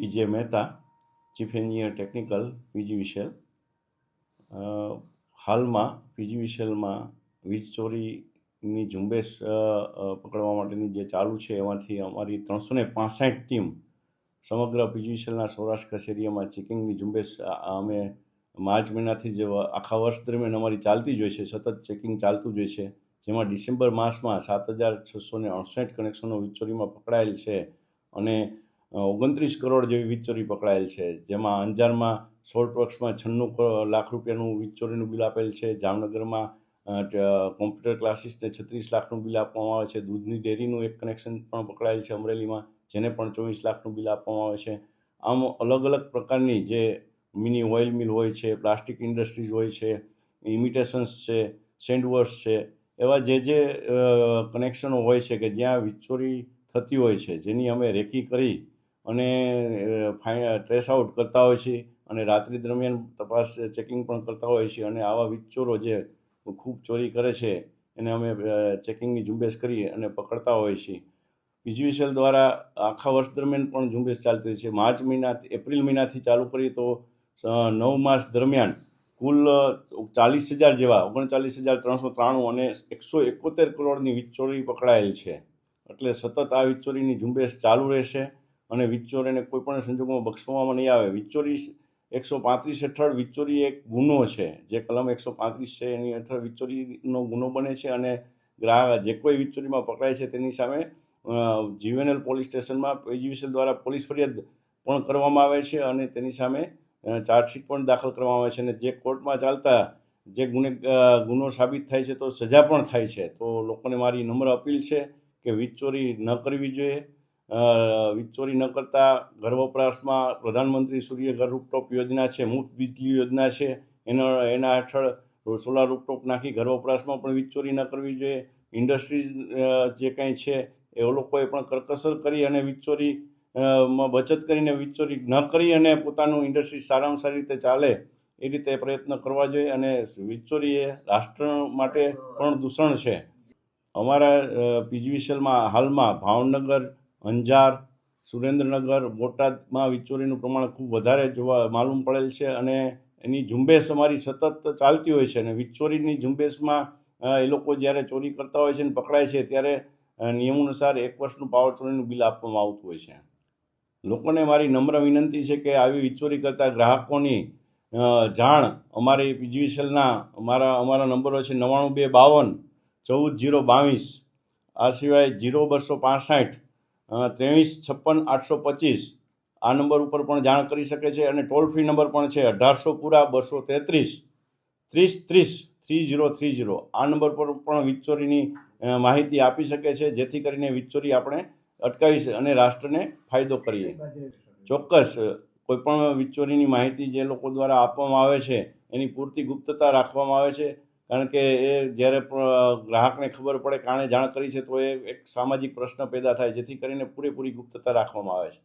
PJ Mehta chief engineer technical PGVCL હાલમાં પીજીવીસીએલમાં વીજ ચોરીની ઝુંબેશ પકડવા માટેની જે ચાલુ છે, એમાંથી અમારી ત્રણસો ને પાંસઠ ટીમ સમગ્ર પીજીવીસીએલના સૌરાષ્ટ્ર કચેરીમાં ચેકિંગની ઝુંબેશ અમે માર્ચ મહિનાથી જ આખા વર્ષ દરમિયાન અમારી ચાલતી જ હોય છે, સતત ચેકિંગ ચાલતું જ હોય છે. જેમાં ડિસેમ્બર માસમાં સાત હજાર છસો ને અડસઠ કનેક્શનો વીજ ચોરીમાં પકડાયેલ છે અને ઓગણત્રીસ કરોડ જેવી વીજચોરી પકડાયેલ છે. જેમાં અંજારમાં સોલ્ટ વર્ક્સમાં છન્નું લાખ રૂપિયાનું વીજચોરીનું બિલ આપેલ છે. જામનગરમાં કોમ્પ્યુટર ક્લાસીસને છત્રીસ લાખનું બિલ આપવામાં આવે છે. દૂધની ડેરીનું એક કનેક્શન પણ પકડાયેલ છે અમરેલીમાં, જેને પણ ચોવીસ લાખનું બિલ આપવામાં આવે છે. આમ અલગ અલગ પ્રકારની જે મિની ઓઇલ મિલ હોય છે, પ્લાસ્ટિક ઇન્ડસ્ટ્રીઝ હોય છે, ઇમિટેશન્સ છે, સેન્ડવર્સ છે, એવા જે જે કનેક્શનો હોય છે કે જ્યાં વીજચોરી થતી હોય છે, જેની અમે રેકી કરી અને ટ્રેસ આઉટ કરતા હોય છે અને રાત્રિ દરમિયાન તપાસ ચેકિંગ પણ કરતા હોય છે અને આવા વીજચોરો જે ખૂબ ચોરી કરે છે એને અમે ચેકિંગની ઝુંબેશ કરી અને પકડતા હોય છીએ સેલ દ્વારા આખા વર્ષ દરમિયાન પણ ઝુંબેશ ચાલતી છે. માર્ચ મહિના, એપ્રિલ મહિનાથી ચાલુ કરીએ તો નવ માસ દરમિયાન કુલ ચાલીસ હજાર જેવા, ઓગણચાલીસ હજાર ત્રણસો ત્રાણું અને એકસો એકોતેર કરોડની વીજચોરી પકડાયેલ છે. એટલે સતત આ વીજચોરીની ઝુંબેશ ચાલુ રહેશે અને વિચોરીને કોઈ પણ સંજોગોમાં બક્ષવામાં નહીં આવે. વિચોરી એકસો પાંત્રીસ હેઠળ વિચોરી એક ગુનો છે. જે કલમ એકસો પાંત્રીસ છે, એની હેઠળ વિચોરીનો ગુનો બને છે અને ગ્રાહક જે કોઈ વિચોરીમાં પકડાય છે તેની સામે જીવેનલ પોલીસ સ્ટેશનમાં પીજીવીસીએલ દ્વારા પોલીસ ફરિયાદ પણ કરવામાં આવે છે અને તેની સામે ચાર્જશીટ પણ દાખલ કરવામાં આવે છે અને જે કોર્ટમાં ચાલતા જે ગુને ગુનો સાબિત થાય છે તો સજા પણ થાય છે. તો લોકોને મારી નમ્ર અપીલ છે કે વીજ ન કરવી જોઈએ. ચોરી ન કરતા ઘર વપરાશમાં પ્રધાનમંત્રી સૂર્ય ઘર રૂપટોપ યોજના છે મુફ્ત વીજળી યોજના છે, એનો, એના હેઠળ સોલાર રૂપટોપ નાખી ઘર વપરાશમાં પણ વીજ ન કરવી જોઈએ. ઇન્ડસ્ટ્રીઝ જે કંઈ છે, એ લોકોએ પણ કરકસર કરી અને વીજમાં બચત કરીને વીજ ન કરી અને પોતાનું ઇન્ડસ્ટ્રી સારામાં સારી રીતે ચાલે એ રીતે પ્રયત્ન કરવા જોઈએ અને વીજ એ રાષ્ટ્ર માટે પણ દૂષણ છે. અમારા પીજીવીસીએલમાં હાલમાં ભાવનગર અંજાર, સુરેન્દ્રનગર, બોટાદમાં વિચોરીનું પ્રમાણ ખૂબ વધારે જોવા માલુમ પડેલ છે અને એની ઝુંબેશ અમારી સતત ચાલતી હોય છે અને વિચોરીની ઝુંબેશમાં એ લોકો જ્યારે ચોરી કરતા હોય છે અને પકડાય છે ત્યારે નિયમોનુસાર એક વર્ષનું પાવર ચોરીનું બિલ આપવામાં આવતું હોય છે. લોકોને મારી નમ્ર વિનંતી છે કે આવી વિચોરી કરતા ગ્રાહકોની જાણ અમારી પીજીવીસીએલના અમારા અમારા નંબરો છે નવ્વાણું બે બાવન, ચૌદ જીરો બાવીસ, આ સિવાય જીરો બસો પાસઠ ત્રેવીસ છપ્પન આઠસો પચીસ. આ નંબર ઉપર પણ જાણ કરી શકે છે અને ટોલ ફ્રી નંબર પણ છે અઢારસો પૂરા બસો તેત્રીસ. ત્રીસ ત્રીસ થ્રી જીરો થ્રી જીરો આ નંબર પર પણ વીજચોરીની માહિતી આપી શકે છે જેથી કરીને વીજચોરી આપણે અટકાવી અને રાષ્ટ્રને ફાયદો કરીએ. ચોક્કસ કોઈપણ વીજચોરીની માહિતી જે લોકો દ્વારા આપવામાં આવે છે એની પૂરતી ગુપ્તતા રાખવામાં આવે છે. કારણ કે એ જ્યારે ગ્રાહકને ખબર પડે કે જાણ કરી છે, તો એ એક સામાજિક પ્રશ્ન પેદા થાય, જેથી કરીને પૂરેપૂરી ગુપ્તતા રાખવામાં આવે છે.